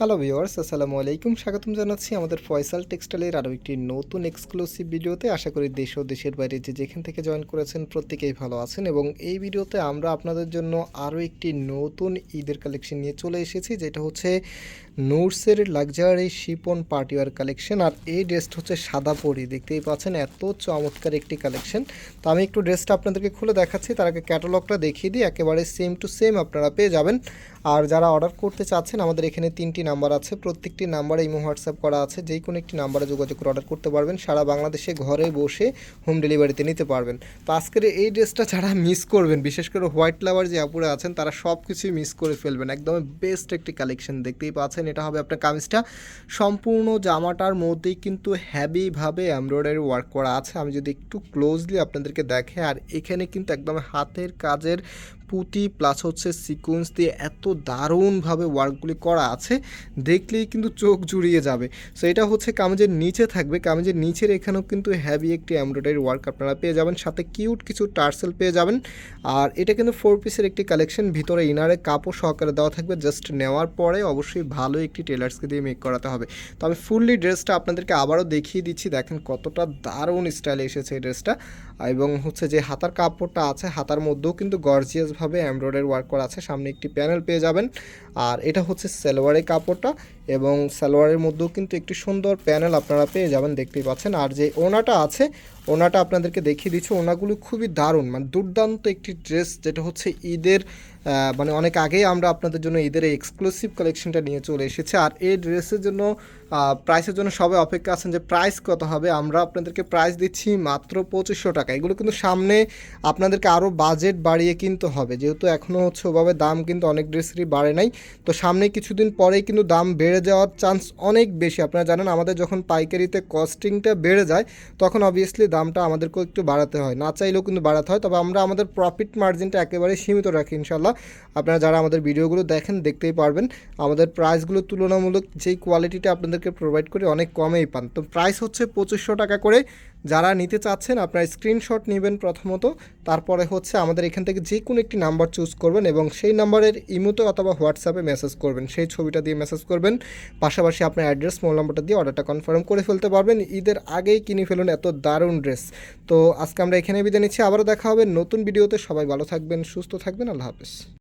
Hello viewers আসসালামু আলাইকুম। স্বাগতম জানাচ্ছি আমাদের ফয়সাল টেক্সটাইলের আরও একটি নতুন এক্সক্লুসিভ ভিডিওতে। আশা করি দেশ ও দেশের বাইরে যে যেখান থেকে জয়েন করেছেন প্রত্যেকেই ভালো আছেন এবং এই ভিডিওতে আমরা আপনাদের জন্য আরও একটি নতুন ঈদের কালেকশন নিয়ে চলে এসেছি, যেটা হচ্ছে নোটসের লাক্সারি শিপন পার্টিওয়ার কালেকশন আর এই ড্রেসটা হচ্ছে সাদা পরি, দেখতেই পাচ্ছেন এত চমৎকার একটি কালেকশন তো আমি একটু ড্রেসটা আপনাদেরকে খুলে দেখাচ্ছি, তার আগে ক্যাটালগটা দেখিয়ে দিই, একেবারে সেম টু সেম আপনারা পেয়ে যাবেন। আর যারা অর্ডার করতে চাচ্ছেন, আমাদের এখানে তিনটি নাম্বার আছে, প্রত্যেকটি নাম্বারে ইমো, হোয়াটসঅ্যাপ করা আছে যেই কোনো একটি নাম্বারে যোগাযোগ করে অর্ডার করতে পারবেন। সারা বাংলাদেশে ঘরে বসে হোম ডেলিভারিতে নিতে পারবেন। তো আজকের এই ড্রেসটা যারা মিস করবেন, বিশেষ করে হোয়াইট লাভার যে আপুরে আছেন, তারা সব কিছুই মিস করে ফেলবেন। একদম বেস্ট একটি কালেকশন দেখতেই পাচ্ছেন। এটা হবে আপনার কামিজটা। সম্পূর্ণ জামাটার মধ্যেই কিন্তু হ্যাভিভাবে এমব্রয়ডারি ওয়ার্ক করা আছে। আমি যদি একটু ক্লোজলি আপনাদেরকে দেখে, আর এখানে কিন্তু একদম হাতের কাজের পুঁতি প্লাস হচ্ছে সিকোয়েন্স দিয়ে এত দারুণভাবে ওয়ার্কগুলি করা আছে, দেখলেই কিন্তু চোখ জুড়িয়ে যাবে। সো এটা হচ্ছে কামিজের নিচে থাকবে। কামিজের নিচের এখানেও কিন্তু হ্যাভি একটি এমব্রয়ডারি ওয়ার্ক আপনারা পেয়ে যাবেন। সাথে কিউট কিছু টার্সেল পেয়ে যাবেন। আর এটা কিন্তু ফোর পিসের একটি কালেকশন ভিতরে ইনারে কাপড় সহকারে দেওয়া থাকবে। জাস্ট নেওয়ার পরে অবশ্যই ভালো একটি টেলার্সকে দিয়ে মেক করাতে হবে। তো, আমি ফুললি ড্রেসটা আপনাদেরকে আবারও দেখিয়ে দিচ্ছি। দেখেন কতটা দারুণ স্টাইলে এসেছে এই ড্রেসটা। এবং হচ্ছে যে হাতার কাপড়টা আছে, হাতার মধ্যেও কিন্তু গর্জিয়াসভাবে এমব্রয়ডারি ওয়ার্ক করা আছে। সামনে একটি প্যানেল পেয়ে যাবেন। আর এটা হচ্ছে সালোয়ারের কাপড়টা। এবং সালোয়ারের মধ্যেও কিন্তু একটি সুন্দর প্যানেল আপনারা পেয়ে যাবেন, দেখতেই পাচ্ছেন। আর যে ওনাটা আছে, ওনাটা আপনাদেরকে দেখিয়ে দিচ্ছি। ওনাগুলো খুবই দারুণ মানে দুর্দান্ত একটি ড্রেস যেটা হচ্ছে ঈদের মানে অনেক আগেই আমরা আপনাদের জন্য ঈদের এই এক্সক্লুসিভ কালেকশনটা নিয়ে চলে এসেছি। আর এই ড্রেসের জন্য প্রাইসের জন্য সবাই অপেক্ষা আছেন যে প্রাইস কত হবে। আমরা আপনাদেরকে প্রাইস দিচ্ছি মাত্র পঁচিশশো টাকা। এগুলো কিন্তু সামনে আপনাদেরকে আরও বাজেট বাড়িয়ে কিনতে হবে। যেহেতু এখনও হচ্ছে ওভাবে দাম কিন্তু অনেক ড্রেসেরই বাড়ে নাই। তো সামনে কিছুদিন পরেই কিন্তু দাম বেড়ে যাওয়ার চান্স অনেক বেশি। আপনারা জানেন, আমাদের যখন পাইকারিতে কস্টিংটা বেড়ে যায়, তখন অবভিয়াসলি দামটা আমাদেরকেও একটু বাড়াতে হয়। না চাইলেও কিন্তু বাড়াতে হয়, তবে আমরা আমাদের প্রফিট মার্জিনটা একেবারে সীমিত রাখি ইনশাল্লাহ আপনারা যারা আমাদের ভিডিওগুলো দেখেন, দেখতেই পারবেন, আমাদের প্রাইসগুলো তুলনামূলক যেই কোয়ালিটিটা আপনাদেরকে প্রোভাইড করি, অনেক কমেই পান। তো প্রাইস হচ্ছে পঁচিশশো টাকা করে যারা নিতে চাচ্ছেন, আপনারা স্ক্রিনশট নেবেন প্রথমত। তারপরে হচ্ছে আমাদের এখান থেকে যে কোনো একটি নাম্বার চুজ করবেন এবং সেই নাম্বারের ইমোতে অথবা হোয়াটসঅ্যাপে মেসেজ করবেন। সেই ছবিটা দিয়ে মেসেজ করবেন। পাশাপাশি আপনার অ্যাড্রেস মোবাইল নাম্বারটা দিয়ে অর্ডারটা কনফার্ম করে ফেলতে পারবেন। ঈদের আগেই কিনে ফেলুন এত দারুণ ড্রেস তো আজকে আমরা এখানে বিদায় নিচ্ছি। আবারও দেখা হবে নতুন ভিডিওতে সবাই ভালো থাকবেন, সুস্থ থাকবেন। আল্লাহ হাফেজ।